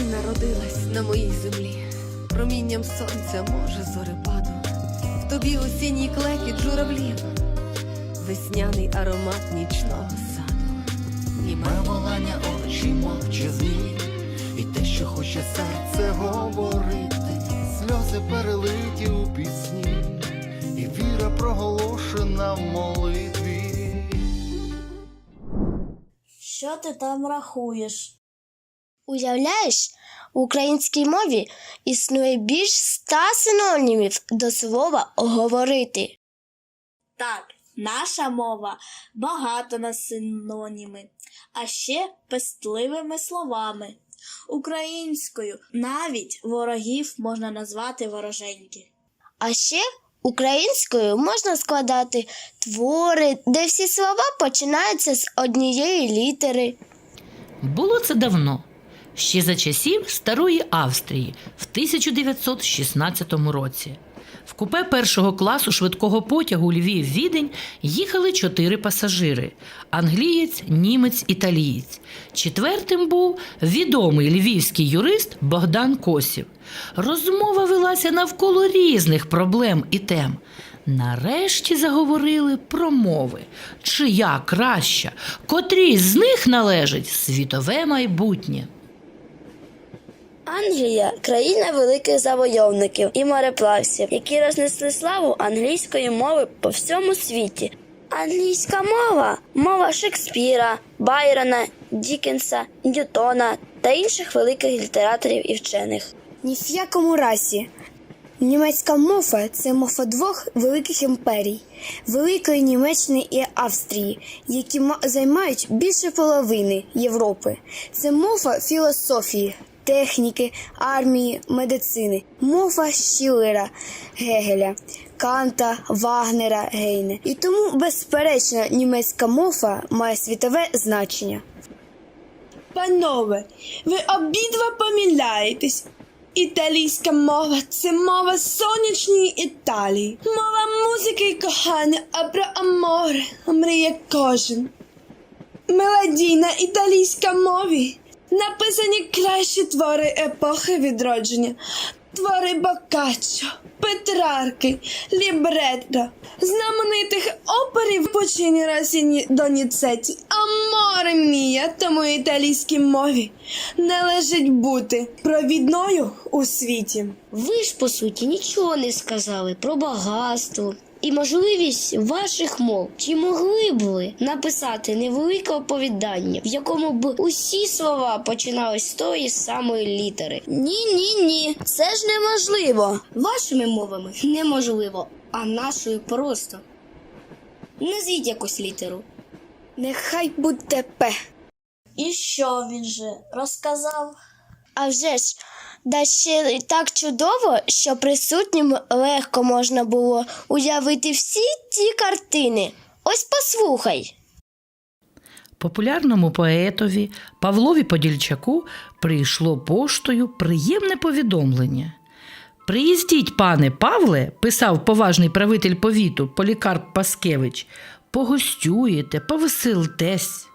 ти народилась на моїй землі, промінням сонця, може, зорепаду, в тобі осінній клекіт журавлів, весняний аромат нічного саду. Німе Моє волання очі мовчазні, і те, що хоче серце говорити, сльози перелиті у пісні, і віра проголошена в молитві. Що ти там рахуєш? Уявляєш, в українській мові існує більш ста синонімів до слова говорити. Так, наша мова багата на синоніми, а ще пестливими словами. Українською навіть ворогів можна назвати вороженьки. А ще українською можна складати твори, де всі слова починаються з однієї літери. Було це давно, ще за часів Старої Австрії в 1916 році. В купе першого класу швидкого потягу Львів-Відень їхали чотири пасажири: англієць, німець, італієць. Четвертим був відомий львівський юрист Богдан Косів. Розмова велася навколо різних проблем і тем. Нарешті заговорили про мови, чия краща, котрій з них належить світове майбутнє. Англія країна великих завойовників і мореплавців, які рознесли славу англійської мови по всьому світі. Англійська мова мова Шекспіра, Байрона, Дікенса, Ньютона та інших великих літераторів і вчених. Ні в якому разі. Німецька мова це мова двох великих імперій Великої Німеччини і Австрії, які займають більше половини Європи. Це мова філософії, техніки, армії, медицини, мова Шіллера, Гегеля, Канта, Вагнера, Гейне. І тому, безперечно, німецька мова має світове значення. Панове, ви обидва помиляєтесь. Італійська мова це мова сонячної Італії, мова музики і а про аморе мріє кожен. Мелодійна італійська мові написані кращі твори епохи відродження, твори Боккаччо, Петрарки, Лібретто, знаменитих оперів почині Росіні Доніцеті, Аморе мія, тому італійській мові належить бути провідною у світі. Ви ж по суті нічого не сказали про багатство і можливість ваших мов. Чи могли б ви написати невелике оповідання, в якому б усі слова починались з тої самої літери? Ні, ні, ні, це ж неможливо. Вашими мовами неможливо, а нашою просто. Назвіть якусь літеру. Нехай буде П. І що він же розказав? А вже ж, да ще так чудово, що присутнім легко можна було уявити всі ті картини. Ось послухай. Популярному поетові Павлові Подільчаку прийшло поштою приємне повідомлення. Приїздіть, пане Павле, писав поважний правитель повіту Полікарп Паскевич, погостюєте, повеселтесь.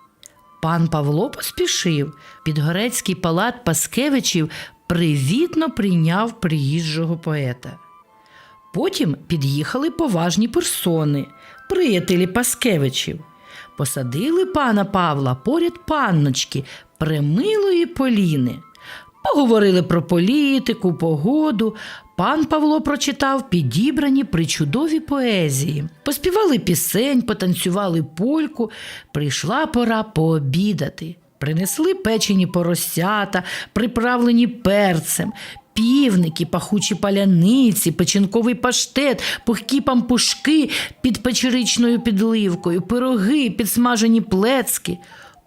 Пан Павло поспішив. Підгорецький палат Паскевичів привітно прийняв приїжджого поета. Потім під'їхали поважні персони, приятелі Паскевичів. Посадили пана Павла поряд панночки примилої Поліни. Поговорили про політику, погоду. Пан Павло прочитав підібрані причудові поезії. Поспівали пісень, потанцювали польку. Прийшла пора пообідати. Принесли печені поросята, приправлені перцем, півники, пахучі паляниці, печінковий паштет, пухкі пампушки під печеричною підливкою, пироги, підсмажені плецки.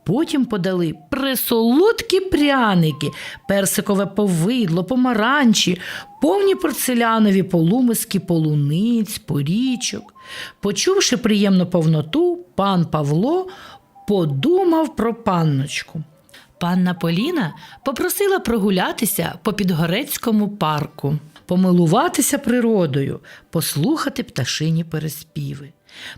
Потім подали присолодкі пряники, персикове повидло, помаранчі, повні порцелянові полумиски полуниць, порічок. Почувши приємну повноту, пан Павло подумав про панночку. Панна Поліна попросила прогулятися по Підгорецькому парку, помилуватися природою, послухати пташині переспіви.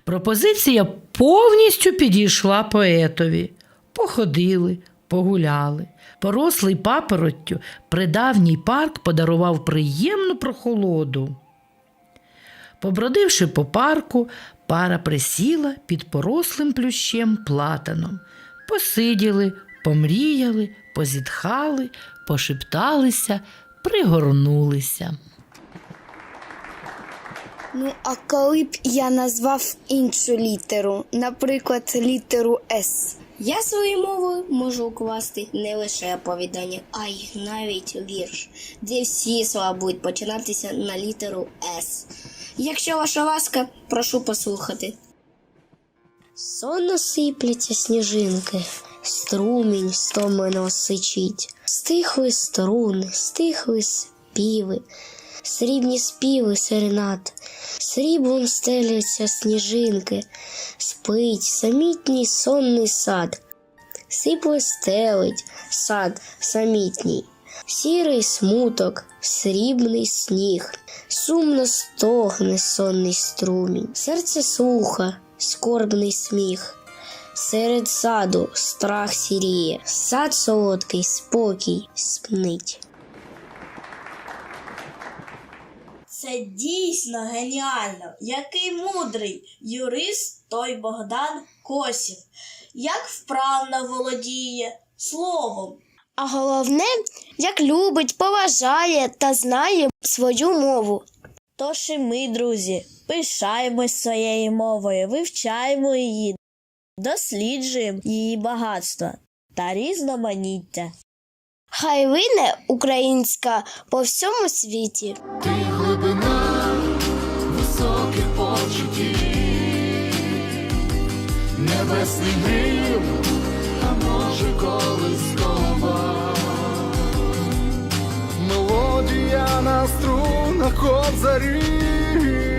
Пропозиція повністю підійшла поетові. Походили, Погуляли. Порослий папороттю придавній парк подарував приємну прохолоду. Побродивши по парку, пара присіла під порослим плющем платаном. Посиділи, помріяли, позітхали, пошепталися, пригорнулися. Ну, а коли б я назвав іншу літеру, наприклад, літеру С. Я своєю мовою можу укласти не лише оповідання, а й навіть вірш, де всі слова будуть починатися на літеру С. Якщо ваша ласка, прошу послухати. Сонно сипляться сніжинки, струмінь стомлено сичить, стихли струни, стихли співи, срібні співи серенат, сріблом стеляться сніжинки, спить самітній сонний сад, сипле стелить сад самітній, сірий смуток, срібний сніг, сумно стогне сонний струмінь, серце слуха, скорбний сміх. Серед саду страх сіріє, сад солодкий, спокій спнить. Це дійсно геніально. Який мудрий юрист той Богдан Косів. Як вправно володіє словом. А головне, як любить, поважає та знає свою мову. Тож і ми, друзі, пишаємось своєю мовою, вивчаємо її, досліджуємо її багатство та різноманіття. Хай вине українська по всьому світі. Ти глибина високих почуттів, небесний грім, а може колискова. Мелодія на струнах кобзарів.